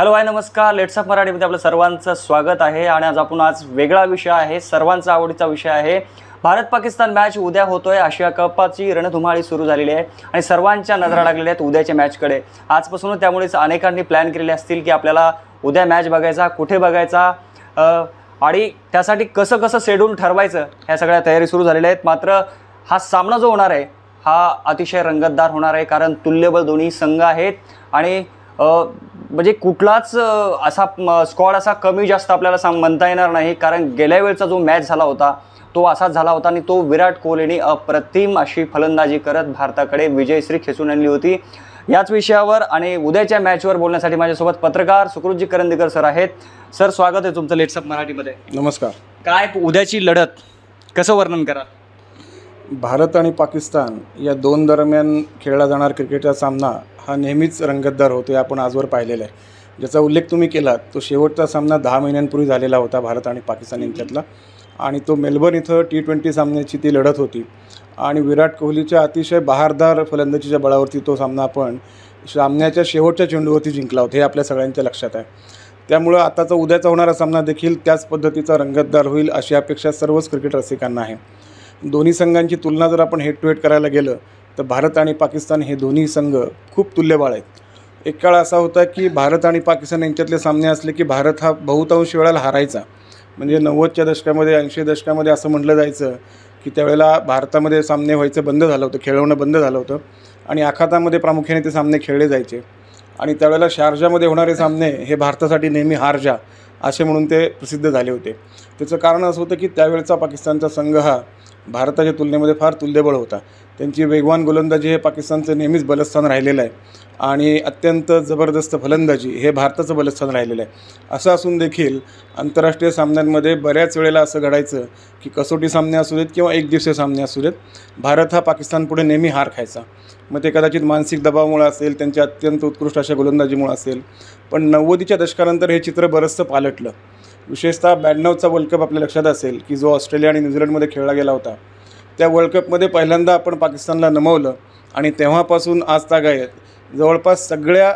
Hello hi नमस्कार. लेट्सअप मराठीमध्ये आपलं सर्वांचं स्वागत आहे. आणि आज आपण आज वेगळा विषय आहे. सर्वांचा आवडीचा विषय आहे. भारत पाकिस्तान मॅच उद्या होतोय. आशिया कपाची रणधुमाळी सुरू झालेली आहे. आणि सर्वांच्या नजरा लागलेल्या आहेत उद्याच्या मॅचकडे आजपासून त्यामुळेच अनेकांनी प्लॅन केलेले असतील की आपल्याला उद्या मॅच बघायचा कुठे बघायचा आणि त्यासाठी कसं कसं शेड्यूल ठरवायचं ह्या सगळ्या तयारी सुरू झालेल्या आहेत. मात्र हा सामना जो होणार आहे हा अतिशय रंगतदार होणार आहे. कारण तुल्यबळ दोन्ही संघ आहेत. आणि म्हणजे कुठलाच असा स्कॉड असा कमी जास्त आपल्याला सांग म्हणता येणार नाही. कारण गेल्या वेळचा जो मॅच झाला होता तो असाच झाला होता आणि तो विराट कोहलीने अप्रतिम अशी फलंदाजी करत भारताकडे विजयश्री खेचून आणली होती. याच विषयावर आणि उद्याच्या मॅचवर बोलण्यासाठी माझ्यासोबत पत्रकार सुकृतजी करंदीकर सर आहेत. सर स्वागत आहे तुमचं लेट्सअप मराठीमध्ये. नमस्कार. काय उद्याची लढत कसं वर्णन करा भारत आणि पाकिस्तान या दोन दरम्यान खेळला जाणारा क्रिकेटचा सामना हा नेहमीच रंगतदार होतो हे आपण आजवर पाहिलेला आहे. ज्याचा उल्लेख तुम्ही केलात तो शेवटचा सामना दहा महिन्यांपूर्वी झालेला होता भारत आणि पाकिस्तान यांच्यातला. आणि तो मेलबर्न इथं टी ट्वेंटी सामन्याची ती लढत होती. आणि विराट कोहलीच्या अतिशय बहारदार फलंदाजीच्या बळावरती तो सामना आपण सामन्याच्या शेवटच्या चेंडूवरती जिंकला होता हे आपल्या सगळ्यांच्या लक्षात आहे. त्यामुळं आताचा उद्याचा होणारा सामना देखील त्याच पद्धतीचा रंगतदार होईल अशी अपेक्षा सर्वच क्रिकेट रसिकांना आहे. दोन्ही संघांची तुलना जर आपण हेड टू हेड करायला गेलं तर भारत आणि पाकिस्तान हे दोन्ही संघ खूप तुल्यबाळ आहेत. एक काळ असा होता की भारत आणि पाकिस्तान यांच्यातले सामने असले की भारत हा बहुतांश वेळेला हारायचा. म्हणजे नव्वदच्या दशकामध्ये ऐंशी दशकामध्ये असं म्हटलं जायचं की त्यावेळेला भारतामध्ये सामने व्हायचं बंद झालं होतं खेळवणं बंद झालं होतं आणि आखातामध्ये प्रामुख्याने ते सामने खेळले जायचे. आणि त्यावेळेला शारजामध्ये होणारे सामने हे भारतासाठी नेहमी हारजा असे म्हणून ते प्रसिद्ध झाले होते. त्याचं कारण असं होतं की त्यावेळचा पाकिस्तानचा संघ हा भारताच्या तुलनेमध्ये फार तुल्यबळ होता. त्यांची वेगवान गोलंदाजी हे पाकिस्तानचं नेहमीच बलस्थान राहिलेलं आहे. आणि अत्यंत जबरदस्त फलंदाजी हे भारताचं बलस्थान राहिलेलं आहे. असं असून देखील आंतरराष्ट्रीय सामन्यांमध्ये बऱ्याच वेळेला असं घडायचं की कसोटी सामने असू देत किंवा एकदिवसीय सामने असू देत भारत हा पाकिस्तानपुढे नेहमी हार खायचा. मग ते कदाचित मानसिक दबावामुळे असेल त्यांच्या अत्यंत उत्कृष्ट अशा गोलंदाजीमुळे असेल. पण नव्वदीच्या दशकानंतर हे चित्र बरंचसं पालटलं. विशेषतः ब्याण्णवचा वर्ल्ड कप आपल्या लक्षात असेल की जो ऑस्ट्रेलिया आणि न्यूझीलंडमध्ये खेळला गेला होता त्या वर्ल्ड कपमध्ये पहिल्यांदा आपण पाकिस्तानला नमवलं आणि तेव्हापासून आज तागायत जवळपास सगळ्या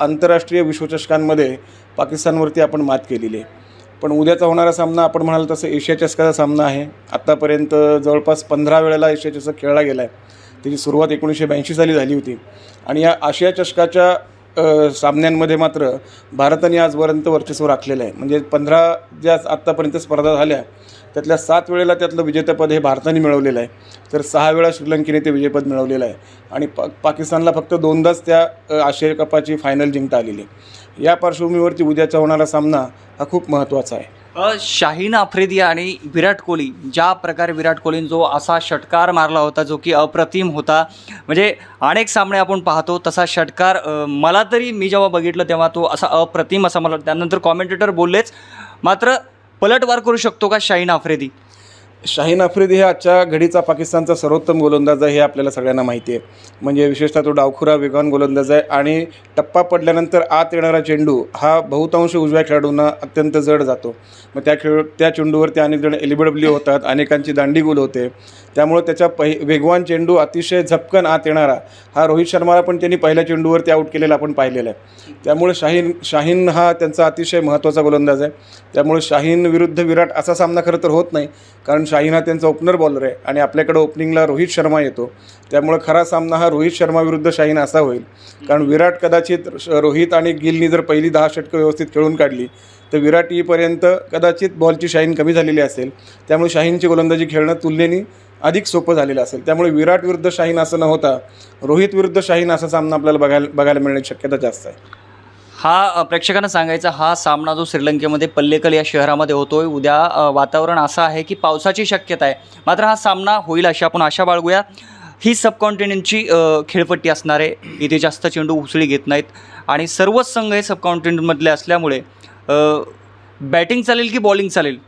आंतरराष्ट्रीय विश्वचषकांमध्ये पाकिस्तानवरती आपण मात केलेली आहे. पण उद्याचा होणारा सामना आपण म्हणाल तसं एशिया चषकाचा सामना आहे. आत्तापर्यंत जवळपास पंधरा वेळेला एशिया चषक खेळला गेला आहे त्याची सुरुवात एकोणीसशे ब्याऐंशी साली झाली होती. आणि या आशिया चषकाच्या सामन्यांमध्ये मात्र भारताने आजपर्यंत वर्चस्व राखलेलं आहे. म्हणजे पंधरा ज्या आत्तापर्यंत स्पर्धा झाल्या त्यातल्या सात वेळेला त्यातलं विजेतेपद हे भारताने मिळवलेलं आहे. तर सहा वेळा श्रीलंकेने ते विजेपद मिळवलेलं आहे. आणि पा पाकिस्तानला फक्त दोनदाच त्या आशिया कपाची फायनल जिंकता आलेली आहे. या पार्श्वभूमीवरती उद्याचा होणारा सामना हा खूप महत्त्वाचा आहे. शाहीन आफ्रिदी आणि विराट कोहली ज्या प्रकारे विराट कोहलीने जो असा षटकार मारला होता जो की अप्रतिम होता म्हणजे अनेक सामने आपण पाहतो तसा षटकार मला तरी मी जेव्हा बघितलं तेव्हा तो असा अप्रतिम असा मला त्यानंतर कॉमेंटेटर बोललेच मात्र पलटवार करू शकतो का शाहीन आफ्रिदी? शाहीन आफ्रिदी हे आजच्या घडीचा पाकिस्तानचा सर्वोत्तम गोलंदाज आहे हे आपल्याला सगळ्यांना माहिती आहे. म्हणजे विशेषतः तो डावखुरा वेगवान गोलंदाज आहे आणि टप्पा पडल्यानंतर आत येणारा चेंडू हा बहुतांश उजव्या खेळाडूंना अत्यंत जड जातो. मग त्या खेळ त्या चेंडूवरती अनेक जण एलिबडब्ल्यू होतात अनेकांची दांडी गोल होते. त्यामुळे त्याच्या पहि वेगवान चेंडू अतिशय झपकन आत येणारा हा रोहित शर्माला पण त्यांनी पहिल्या चेंडूवरती आऊट केलेला आपण पाहिलेला आहे. त्यामुळे शाहीन शाहीन हा त्यांचा अतिशय महत्त्वाचा गोलंदाज आहे. त्यामुळे शाहीन विरुद्ध विराट असा सामना खरं तर होत नाही कारण शाहीन हा त्यांचा ओपनर बॉलर आहे आणि आपल्याकडे ओपनिंगला रोहित शर्मा येतो. त्यामुळे खरा सामना हा रोहित शर्मा विरुद्ध शाहीन असा होईल. कारण विराट कदाचित श- रोहित आणि गिलनी जर पहिली दहा षटकं व्यवस्थित खेळून काढली तर विराट येईपर्यंत कदाचित बॉलची शाईन कमी झालेली असेल. त्यामुळे शाहीनची गोलंदाजी खेळणं तुलनेने अधिक सोपं झालेलं असेल. त्यामुळे विराट विरुद्ध शाहीन असं न होता रोहित विरुद्ध शाहीन असा सामना आपल्याला बघायला बघायला मिळण्याची शक्यता जास्त आहे. हा प्रेक्षकांना सांगायचा हा सामना जो श्रीलंकेमध्ये पल्लेकल या शहरामध्ये होतोय उद्या वातावरण असं आहे की पावसाची शक्यता आहे. मात्र हा सामना होईल अशी आपण आशा बाळगूया. ही सबकॉन्टिनेंटची खेळपट्टी असणार आहे इथे जास्त चेंडू उसळी घेत नाहीत. आणि सर्वच संघ हे सबकॉन्टिनेंटमधले असल्यामुळे बॅटिंग चालेल की बॉलिंग चालेल?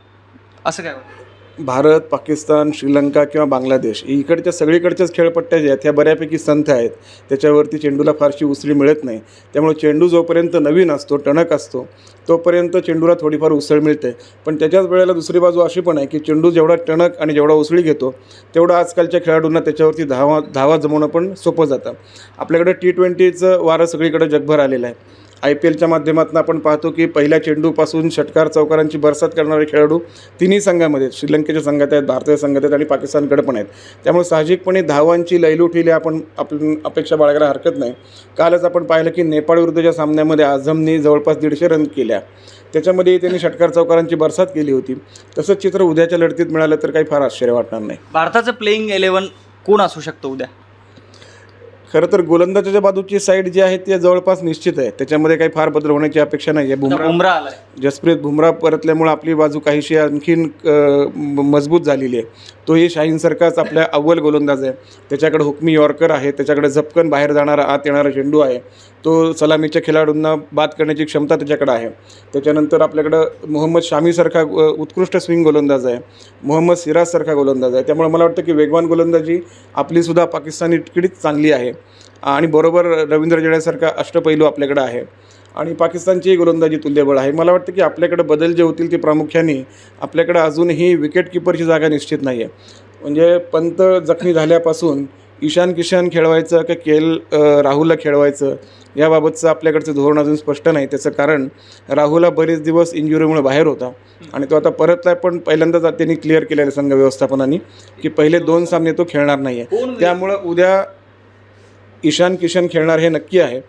असं काय वाटतं? भारत पाकिस्तान श्रीलंका किंवा बांगलादेश इकडच्या सगळीकडच्याच खेळपट्ट्या ज्या आहेत ह्या बऱ्यापैकी संथ आहेत. त्याच्यावरती चेंडूला फारशी उसळी मिळत नाही. त्यामुळे चेंडू जोपर्यंत नवीन असतो टणक असतो तोपर्यंत चेंडूला थोडीफार उसळ मिळते. पण त्याच्याच वेळेला दुसरी बाजू अशी पण आहे की चेंडू जेवढा टणक आणि जेवढा उसळी घेतो तेवढा आजकालच्या खेळाडूंना त्याच्यावरती धावा धावा जमवणं पण सोपं जातं. आपल्याकडे टी ट्वेंटीचं वारं सगळीकडे जगभर आलेलं आहे. आय पी एलच्या माध्यमातून आपण पाहतो की पहिल्या चेंडूपासून षटकार चौकारांची बरसात करणारे खेळाडू तिन्ही संघामध्ये आहेत. श्रीलंकेच्या संघात आहेत भारतीय संघात आहेत आणि पाकिस्तानकडे पण आहेत. त्यामुळे साहजिकपणे धावांची लैलुटीली आपण आपण अपेक्षा बाळगायला हरकत नाही. कालच आपण पाहिलं की नेपाळ विरुद्धच्या सामन्यामध्ये आझमने जवळपास दीडशे रन केल्या. त्याच्यामध्ये त्यांनी षटकार चौकारांची बरसात केली होती. तसंच चित्र उद्याच्या लढतीत मिळालं तर काही फार आश्चर्य वाटणार नाही. भारताचं प्लेईंग इलेव्हन कोण असू शकतं उद्या? खरं तर गोलंदाजाच्या बाजूची साईड जी आहे ती जवळपास निश्चित आहे. त्याच्यामध्ये काही फार बदल होण्याची अपेक्षा नाही आहे बुमरा आलाय. जसप्रीत बुमरा परतल्यामुळे आपली बाजू काहीशी आणखीन मजबूत झालेली आहे. तोही शाहीन सरकारच आपल्या अव्वल गोलंदाज आहे. त्याच्याकडे हुकमी यॉर्कर आहे. त्याच्याकडे झपकन बाहेर जाणारा आत येणारा चेंडू आहे. तो सलामीच्या खेळाडूंना बाद करण्याची क्षमता त्याच्याकडे आहे. त्याच्यानंतर आपल्याकडं मोहम्मद शामीसारखा उत्कृष्ट स्विंग गोलंदाज आहे. मोहम्मद सिराजसारखा गोलंदाज आहे. त्यामुळे मला वाटतं की वेगवान गोलंदाजी आपलीसुद्धा पाकिस्तानी तितकीच चांगली आहे. आणि बरोबर रवींद्र जडेजासारखा अष्टपैलू आपल्याकडे आहे. आणि पाकिस्तानचीही गोलंदाजी तुल्यबळ आहे. मला वाटतं की आपल्याकडे बदल जे होतील ते प्रामुख्याने आपल्याकडे अजूनही विकेट किपरची जागा निश्चित नाही आहे. म्हणजे पंत जखमी झाल्यापासून ईशान किशन खेळवायचं का के एल राहुलला खेळवायचं याबाबतचं आपल्याकडचं धोरण अजून स्पष्ट नाही. त्याचं कारण राहुलला बरेच दिवस इंजुरीमुळे बाहेर होता. आणि तो आता परतला पण पहिल्यांदाच त्यांनी क्लिअर केलेलं संघ व्यवस्थापनाने की पहिले दोन सामने तो खेळणार नाही आहे त्यामुळं उद्या ईशान किशन खेळणार हे नक्की आहे.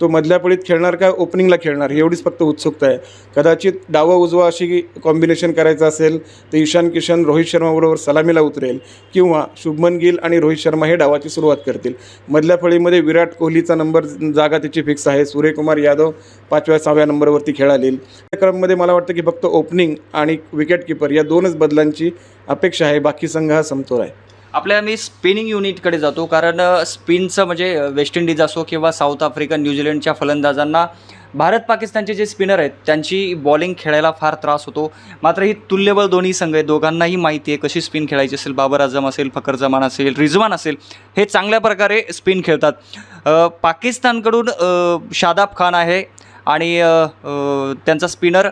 तो मधल्या पळीत खेळणार का ओपनिंगला खेळणार एवढीच फक्त उत्सुकता आहे. कदाचित डावा उजवा अशी कॉम्बिनेशन करायचं असेल तर ईशान किशन रोहित शर्माबरोबर सलामीला उतरेल किंवा शुभमन गिल आणि रोहित शर्मा हे डावाची सुरुवात करतील. मधल्या फळीमध्ये विराट कोहलीचा नंबर जागा त्याची फिक्स आहे. सूर्यकुमार यादव पाचव्या सहाव्या नंबरवरती खेळालेल. या क्रममध्ये मला वाटतं की फक्त ओपनिंग आणि विकेटकीपर या दोनच बदलांची अपेक्षा आहे. बाकी संघ हा समतोल आहे. आपल्या मी स्पिनिंग युनिटकडे जातो कारण स्पिनचं म्हणजे वेस्ट इंडिज असो किंवा साऊथ आफ्रिका न्यूझीलंडच्या फलंदाजांना भारत पाकिस्तानचे जे स्पिनर आहेत त्यांची बॉलिंग खेळायला फार त्रास होतो. मात्र ही तुल्यबळ दोन्ही संघ आहेत दोघांनाही माहिती आहे कशी स्पिन खेळायची असेल बाबर आझम असेल फखर जमान असेल रिझवान असेल हे चांगल्या प्रकारे स्पिन खेळतात. पाकिस्तानकडून शादाब खान आहे आणि त्यांचा स्पिनर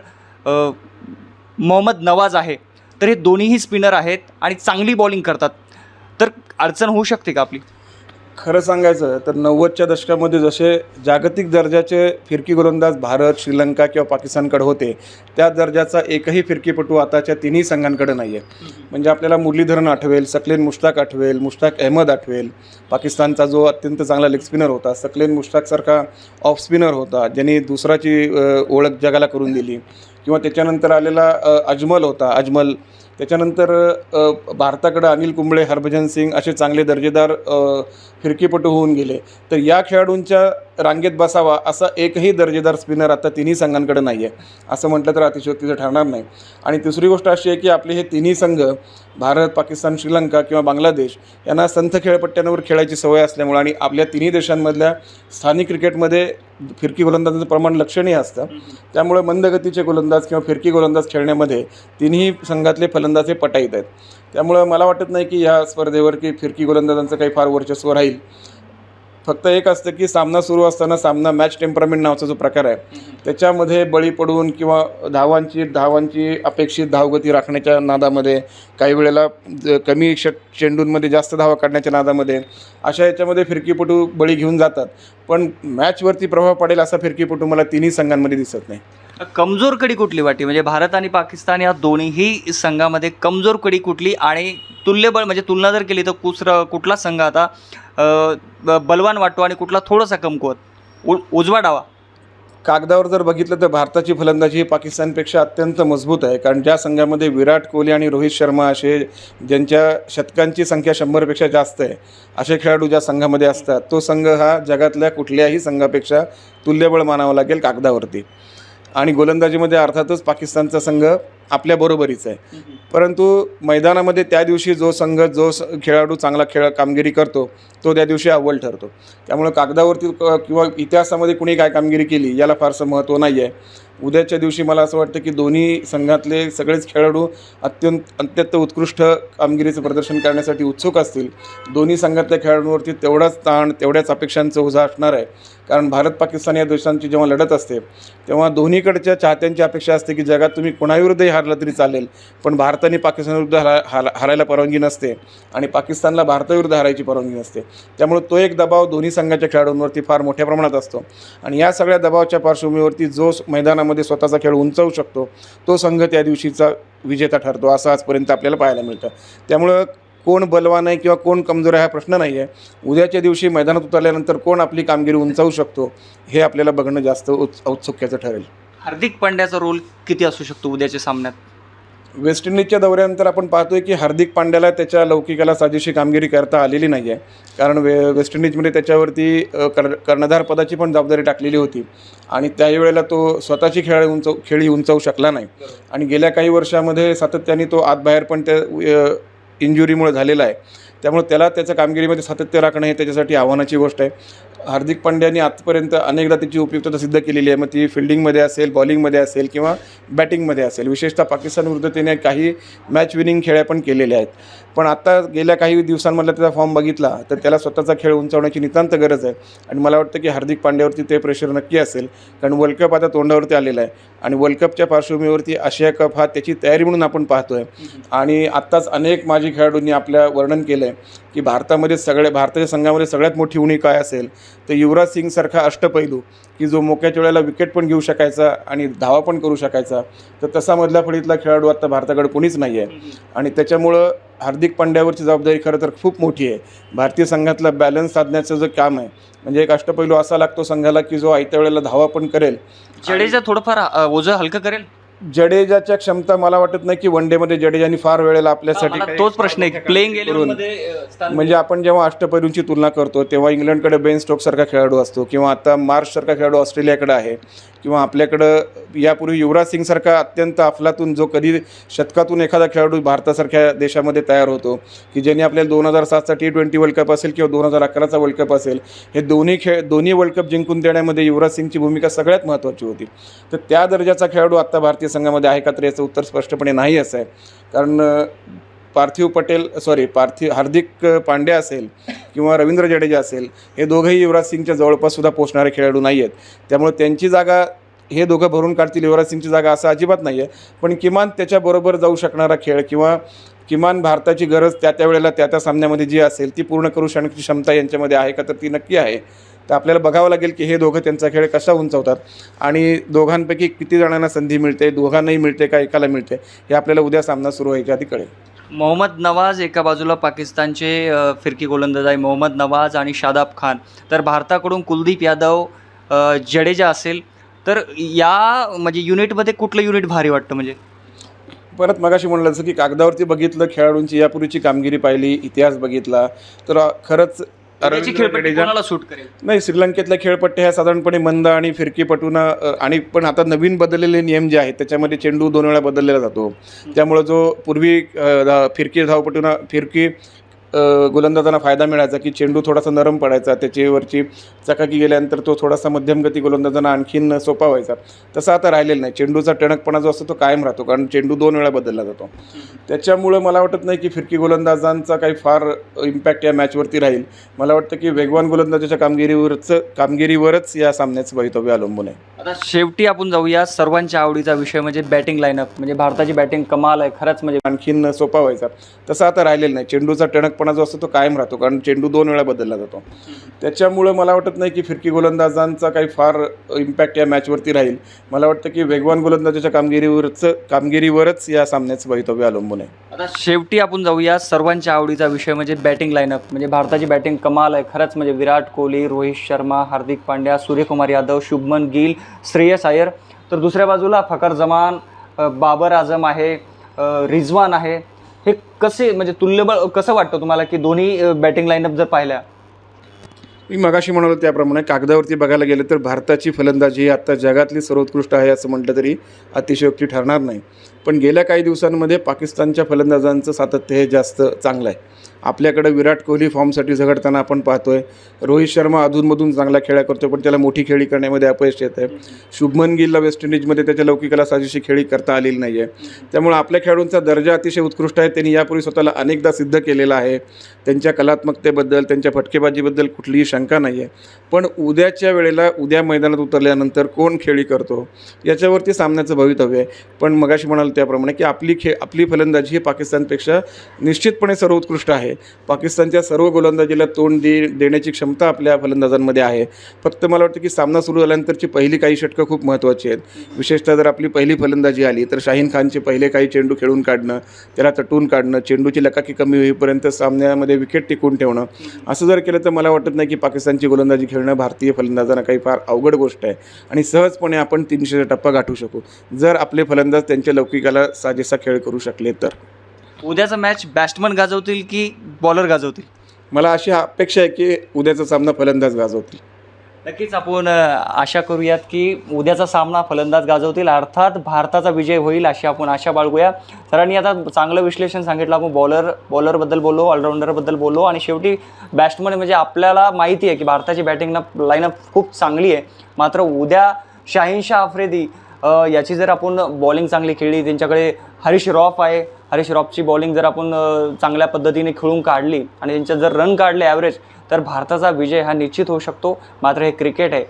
मोहम्मद नवाज आहे. तर हे दोन्हीही स्पिनर आहेत आणि चांगली बॉलिंग करतात. तर अडचण होऊ शकते का आपली? खरं सांगायचं तर नव्वदच्या दशकामध्ये जसे जागतिक दर्जाचे फिरकी गोलंदाज भारत श्रीलंका किंवा पाकिस्तानकडे होते त्या दर्जाचा एकही फिरकीपटू आताच्या तिन्ही संघांकडे नाही आहे म्हणजे आपल्याला मुरलीधरन आठवेल सकलेन मुश्ताक आठवेल मुश्ताक अहमद आठवेल. पाकिस्तानचा जो अत्यंत चांगला लेग स्पिनर होता सकलेन मुश्ताकसारखा ऑफ स्पिनर होता ज्यांनी दुसराची ओळख जगाला करून दिली. किंवा त्याच्यानंतर आलेला अजमल होता अजमल. त्याच्यानंतर भारताकडं अनिल कुंबळे हरभजन सिंग असे चांगले दर्जेदार फिरकीपटू होऊन गेले. तर या खेळाडूंच्या रांगेत बसावा असा एकही दर्जेदार स्पिनर आता तिन्ही संघांकडे नाही आहे असं म्हटलं तर अतिशयोक्तीचं ठरणार नाही. आणि तिसरी गोष्ट अशी आहे की आपले हे तिन्ही संघ भारत पाकिस्तान श्रीलंका किंवा बांगलादेश यांना संथ खेळपट्ट्यांवर खेळायची सवय असल्यामुळे आणि आपल्या तिन्ही देशांमधल्या स्थानिक क्रिकेटमध्ये फिरकी गोलंदाजांचं प्रमाण लक्षणीय असतं. त्यामुळे मंदगतीचे गोलंदाज किंवा फिरकी गोलंदाज खेळण्यामध्ये तिन्ही संघातले फलंदाज हे पटाईत आहेत. त्यामुळं मला वाटत नाही की ह्या स्पर्धेवर की फिरकी गोलंदाजांचं काही फार वर्चस्व राहील. फक्त एक असतं की सामना सुरू असताना सामना मॅच टेम्परामेंट नावाचा जो प्रकार आहे त्याच्यामध्ये बळी पडून किंवा धावांची धावांची अपेक्षित धावगती राखण्याच्या नादामध्ये काही वेळेला ज- कमी ष चेंडूंमध्ये जास्त धावा काढण्याच्या नादामध्ये अशा याच्यामध्ये फिरकीपटू बळी घेऊन जातात. पण मॅचवरती प्रभाव पडेल असा फिरकीपटू मला तिन्ही संघांमध्ये दिसत नाही. कमजोर कडी कुठली वाटली म्हणजे भारत आणि पाकिस्तान या दोन्हीही संघामध्ये कमजोर कडी कुठली आणि तुल्यबळ म्हणजे तुलना जर केली तर कुसर कुठला संघ आता ब- बलवान वाटतो आणि कुठला थोडासा कमकुवत? उ उजवा डावा. कागदावर जर बघितलं तर भारताची फलंदाजी ही पाकिस्तानपेक्षा अत्यंत मजबूत आहे. कारण ज्या संघामध्ये विराट कोहली आणि रोहित शर्मा असे ज्यांच्या शतकांची संख्या शंभरपेक्षा जास्त आहे असे खेळाडू ज्या संघामध्ये असतात तो संघ हा जगातल्या कुठल्याही संघापेक्षा तुल्यबळ मानावा लागेल कागदावरती. आणि गोलंदाजीमध्ये अर्थातच पाकिस्तानचा संघ आपल्या बरोबरीच आहे. परंतु मैदानामध्ये त्या दिवशी जो संघ जो खेळाडू चांगला खेळ कामगिरी करतो तो त्या दिवशी अव्वल ठरतो. त्यामुळे कागदावरती क- किंवा इतिहासामध्ये कुणी काय कामगिरी केली याला फारसं महत्त्व नाही आहे उद्याच्या दिवशी मला असं वाटतं की दोन्ही संघातले सगळेच खेळाडू अत्यंत अत्यंत उत्कृष्ट कामगिरीचं प्रदर्शन करण्यासाठी उत्सुक असतील. दोन्ही संघातल्या खेळाडूंवरती तेवढाच ताण तेवढ्याच अपेक्षांचं ओझा असणार आहे. कारण भारत पाकिस्तान या देशांची जेव्हा लढत असते तेव्हा दोन्हीकडच्या चाहत्यांची अपेक्षा असते की जगात तुम्ही कोणाविरुद्धही हारलं तरी चालेल पण भारताने पाकिस्तानविरुद्ध हरा हार हारायला परवानगी नसते आणि पाकिस्तानला भारताविरुद्ध हारायची परवानगी नसते. त्यामुळे तो एक दबाव दोन्ही संघाच्या खेळाडूंवरती फार मोठ्या प्रमाणात असतो. आणि या सगळ्या दबावाच्या पार्श्वभूमीवरती जो स- क्षेत्रामध्ये स्वतःचा खेळ उंचावू शकतो तो संघ त्या दिवशीचा विजेता ठरतो असं आजपर्यंत आपल्याला पाहायला मिळतं. त्यामुळं कोण बलवान आहे किंवा कोण कमजोर आहे हा प्रश्न नाही आहे. उद्याच्या दिवशी मैदानात उतरल्यानंतर कोण आपली कामगिरी उंचावू शकतो हे आपल्याला बघणं जास्त उत्स औत्सुक्याचं ठरेल. हार्दिक पांड्याचा रोल किती असू शकतो उद्याच्या सामन्यात? वेस्ट इंडिजच्या दौऱ्यानंतर आपण पाहतोय की हार्दिक पांड्याला त्याच्या लौकिकाला साजेशी कामगिरी करता आलेली नाही आहे कारण वे वेस्ट इंडिजमध्ये त्याच्यावरती कर कर्णधार पदाची पण जबाबदारी टाकलेली होती. आणि त्यावेळेला तो स्वतःची खेळ उंच खेळी उंचावू शकला नाही. आणि गेल्या काही वर्षामध्ये सातत्याने तो आतबाहेर पण त्या इंजुरीमुळे झालेला आहे. त्यामुळे त्याला त्याच्या कामगिरीमध्ये सातत्य राखणं हे त्याच्यासाठी आव्हानाची गोष्ट आहे. हार्दिक पांड्याने आजपर्यंत अनेकदा त्याची उपयुक्तता सिद्ध केलेली आहे. मग ती फिल्डिंगमध्ये असेल बॉलिंगमध्ये असेल किंवा बॅटिंगमध्ये असेल. विशेषतः पाकिस्तानविरुद्ध त्याने काही मॅच विनिंग खेळ्या पण केलेल्या आहेत. पण आता गेल्या काही दिवसांमधला त्याचा फॉर्म बघितला तर त्याला स्वतःचा खेळ उंचावण्याची नितांत गरज आहे. आणि मला वाटतं की हार्दिक पांड्यावरती ते प्रेशर नक्की असेल कारण वर्ल्ड कप आता तोंडावरती आलेला आहे. आणि वर्ल्ड कपच्या पार्श्वभूमीवरती आशिया कप हा त्याची तयारी म्हणून आपण पाहतोय. आणि आत्ताच अनेक माजी खेळाडूंनी आपल्या वर्णन केलं आहे की भारतामध्ये सगळ्या भारताच्या संघामध्ये सगळ्यात मोठी उणी काय असेल तर युवराज सिंगसारखा अष्टपैलू की जो मोक्याच्या वेळेला विकेट पण घेऊ शकायचा आणि धावा पण करू शकायचा. तर तसा मधल्या फळीतला खेळाडू आता भारताकडे कोणीच नाही आहे. आणि त्याच्यामुळं हार्दिक पांड्यावरची जबाबदारी खरं तर खूप मोठी आहे. भारतीय संघातला बॅलन्स साधण्याचं जे काम आहे म्हणजे एक अष्टपैलू असा लागतो संघाला की जो आयत्या वेळेला धावा पण करेल. जडेजा थोडंफार ओझं हलकं करेल? जडेजाच्या क्षमता मला वाटत नाही की वन डेमध्ये जडेजानी फार वेळेला आपल्यासाठी मला काही तोच प्रश्न आहे. प्लेइंग करून- म्हणजे आपण जेव्हा अष्टपैलूंची तुलना करतो तेव्हा इंग्लंडकडे बेन स्टोकसारखा खेळाडू असतो किंवा आता मार्शसारखा खेळाडू ऑस्ट्रेलियाकडे आहे किंवा आपल्याकडं यापूर्वी युवराज सिंगसारखा अत्यंत अफलातून जो कधी शतकातून एखादा खेळाडू भारतासारख्या देशामध्ये तयार होतो की ज्याने आपल्याला दोन हजार सातचा टी ट्वेंटी वर्ल्ड कप असेल किंवा दोन हजार अकराचा वर्ल्ड कप असेल हे दोन्ही खेळ दोन्ही वर्ल्ड कप जिंकून देण्यामध्ये युवराज सिंगची भूमिका सगळ्यात महत्त्वाची होती. तर त्या दर्जाचा खेळाडू आत्ता भारतीय संघामध्ये आहे का तर याचं उत्तर स्पष्टपणे नाही असं आहे. कारण पार्थिव पटेल सॉरी पार्थिव हार्दिक पांड्या असेल किंवा रवींद्र जडेजा असेल हे दोघंही युवराज सिंगच्या जवळपाससुद्धा पोचणारे खेळाडू नाही आहेत. त्यामुळे त्यांची जागा हे दोघं भरून काढतील युवराज सिंगची जागा असं अजिबात नाही आहे. पण किमान त्याच्याबरोबर जाऊ शकणारा खेळ किंवा किमान भारताची गरज त्या त्या वेळेला त्या त्या सामन्यामध्ये जी असेल ती पूर्ण करू शकण्याची क्षमता यांच्यामध्ये आहे का तर ती नक्की आहे. तर आपल्याला बघावं लागेल की हे दोघं त्यांचा खेळ कसा उंचवतात. आणि दोघांपैकी किती जणांना संधी मिळते दोघांनाही मिळते का एकाला मिळते हे आपल्याला उद्या सामना सुरू व्हायच्या आधी कळेल. मोहम्मद नवाज एका बाजूला पाकिस्तानचे फिरकी गोलंदाज आहे मोहम्मद नवाज आणि शादाब खान. तर भारताकडून कुलदीप यादव जडेजा असेल. तर या म्हणजे युनिटमध्ये कुठलं युनिट भारी वाटतं म्हणजे? परत मगाशी म्हणलं जसं की कागदावरती बघितलं खेळाडूंची यापूर्वीची कामगिरी पाहिली इतिहास बघितला तर खरंच त्याची रवींद्र खेळपट्टी जडेजा कोणाला सूट करेल? नाही श्रीलंकेतल्या खेळपट्टी ह्या साधारणपणे मंद आणि फिरकीपटून आणि पण आता नवीन बदललेले नियम जे आहेत त्याच्यामध्ये चेंडू दोन वेळा बदललेला जातो. त्यामुळं जो पूर्वी फिरकी धावपटूंना फिरकी गोलंदाजांना फायदा मिळायचा की चेंडू थोडासा नरम पडायचा त्याच्यावरची चकाकी गेल्यानंतर तो थोडासा मध्यम गती गोलंदाजांना आणखीन सोपा व्हायचा. तसा आता राहिलेलं नाही. चेंडूचा टणकपणा जो असतो तो कायम राहतो कारण चेंडू दोन वेळा बदलला जातो. त्याच्यामुळं मला वाटत नाही की फिरकी गोलंदाजांचा काही फार इम्पॅक्ट या मॅचवरती राहील. मला वाटतं की वेगवान गोलंदाजाच्या कामगिरीवरच कामगिरीवरच या सामन्याचं भवितव्य अवलंबून आहे. आता शेवटी आपण जाऊया सर्वांच्या आवडीचा विषय म्हणजे बॅटिंग लाईनअप म्हणजे भारताची बॅटिंग कमाल आहे खरंच म्हणजे आणखीन सोपा व्हायचा. तसं आता राहिलेलं नाही. चेंडूचा टणकपणा जो असतो तो कायम राहतो कारण चेंडू दोन वेळा बदलला जातो. त्याच्यामुळं मला वाटत नाही की फिरकी गोलंदाजांचा काही फार इम्पॅक्ट या मॅचवरती राहील. मला वाटतं की वेगवान गोलंदाजाच्या कामगिरीवरच कामगिरीवरच या सामन्याचं भवितव्य अवलंबून आहे. आता शेवटी आपण जाऊया सर्वांच्या आवडीचा विषय म्हणजे बॅटिंग लाईनअप म्हणजे भारताची बॅटिंग कमाल आहे. खरंच म्हणजे विराट कोहली रोहित शर्मा हार्दिक पांड्या सूर्यकुमार यादव शुभमन गिल श्रेयस अय्यर. तर दुसऱ्या बाजूला फकर जमान बाबर आझम आहे रिजवान आहे. हे कसे म्हणजे तुल्यबळ कसं वाटतं तुम्हाला की दोन्ही बॅटिंग लाईनअप जर पाहिल्या? मी मगाशी म्हणालो त्याप्रमाणे कागदावरती बघायला गेलं तर भारताची फलंदाजी ही आत्ता जगातली सर्वोत्कृष्ट आहे असं म्हटलं तरी अतिशयोक्ती ठरणार नाही. पण गेल्या काही दिवसांमध्ये पाकिस्तानच्या फलंदाजांचं सातत्य हे जास्त चांगलं आहे. आपल्याकडे विराट कोहली फॉर्मसाठी झगडताना आपण पाहतोय. रोहित शर्मा अधूनमधून चांगला खेळा करतो पण त्याला मोठी खेळी करण्यामध्ये अपयश येत आहे शुभमन गिलला वेस्ट इंडिजमध्ये त्याच्या लौकिकाला साजेशी खेळी करता आलेली नाही आहे त्यामुळे आपल्या खेळाडूंचा दर्जा अतिशय उत्कृष्ट आहे. त्यांनी यापूर्वी स्वतःला अनेकदा सिद्ध केलेला आहे. त्यांच्या कलात्मकतेबद्दल त्यांच्या फटकेबाजीबद्दल कुठलीही शंका नाही आहे पण उद्याच्या वेळेला उद्या मैदानात उतरल्यानंतर कोण खेळी करतो? याच्यावरती सामन्याचं भवितव्य आहे. पण मगाशी म्हणाल त्याप्रमाणे की आपली खे आपली फलंदाजी ही पाकिस्तानपेक्षा निश्चितपणे सर्वोत्कृष्ट आहे. पाकिस्तानच्या सर्व गोलंदाजीला तोंड दे देण्याची क्षमता आपल्या फलंदाजांमध्ये आहे. फक्त मला वाटतं की सामना सुरू झाल्यानंतरची पहिली काही षटकं खूप महत्त्वाची आहेत. विशेषतः जर आपली पहिली फलंदाजी आली तर शाहीन खानचे पहिले काही चेंडू खेळून काढणं त्याला तटून काढणं चेंडूची लकाकी कमी होईपर्यंत सामन्यामध्ये विकेट टिकून ठेवणं असं जर केलं तर मला वाटत नाही की पाकिस्तानची गोलंदाजी खेळणं भारतीय फलंदाजांना काही फार अवघड गोष्ट आहे. आणि सहजपणे आपण तीनशेचा टप्पा गाठू शकू. जर आपले फलंदाज त्यांच्या लौकिकाला साजेसा खेळ करू शकले तर. उद्याचा मॅच बॅट्समन गाजवतील की बॉलर गाजवतील? मला अशी अपेक्षा आहे की उद्याचा सामना फलंदाज गाजवतील. नक्कीच आपण आशा करूयात की उद्याचा सामना फलंदाज गाजवतील. अर्थात भारताचा विजय होईल अशी आपण आशा बाळगूया. सरांनी आता चांगलं विश्लेषण सांगितलं. आपण बॉलर बॉलरबद्दल बोललो ऑलराऊंडरबद्दल बोललो आणि शेवटी बॅट्समन म्हणजे आपल्याला माहिती आहे की भारताची बॅटिंग लाईनअप खूप चांगली आहे. मात्र उद्या शाहीनशाह आफ्रिदी याची जर आपण बॉलिंग चांगली खेळली त्यांच्याकडे हरीश रॉफ आहे हरीश रॉपची बॉलिंग जर आपण चांगल्या पद्धतीने खेळून काढली आणि त्यांच्या जर रन काढले ॲव्हरेज तर भारताचा विजय हा निश्चित होऊ शकतो. मात्र हे क्रिकेट आहे.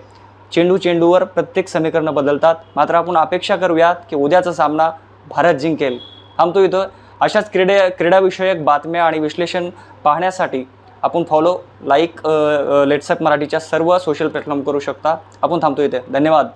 चेंडू चेंडूवर प्रत्येक समीकरणं बदलतात. मात्र आपण अपेक्षा करूयात की उद्याचा सामना भारत जिंकेल. थांबतो इथं. अशाच क्रीडे क्रीडाविषयक बातम्या आणि विश्लेषण पाहण्यासाठी आपण फॉलो लाईक लेट्सअप मराठीच्या सर्व सोशल प्लॅटफॉर्म करू शकता. आपण थांबतो इथे. धन्यवाद.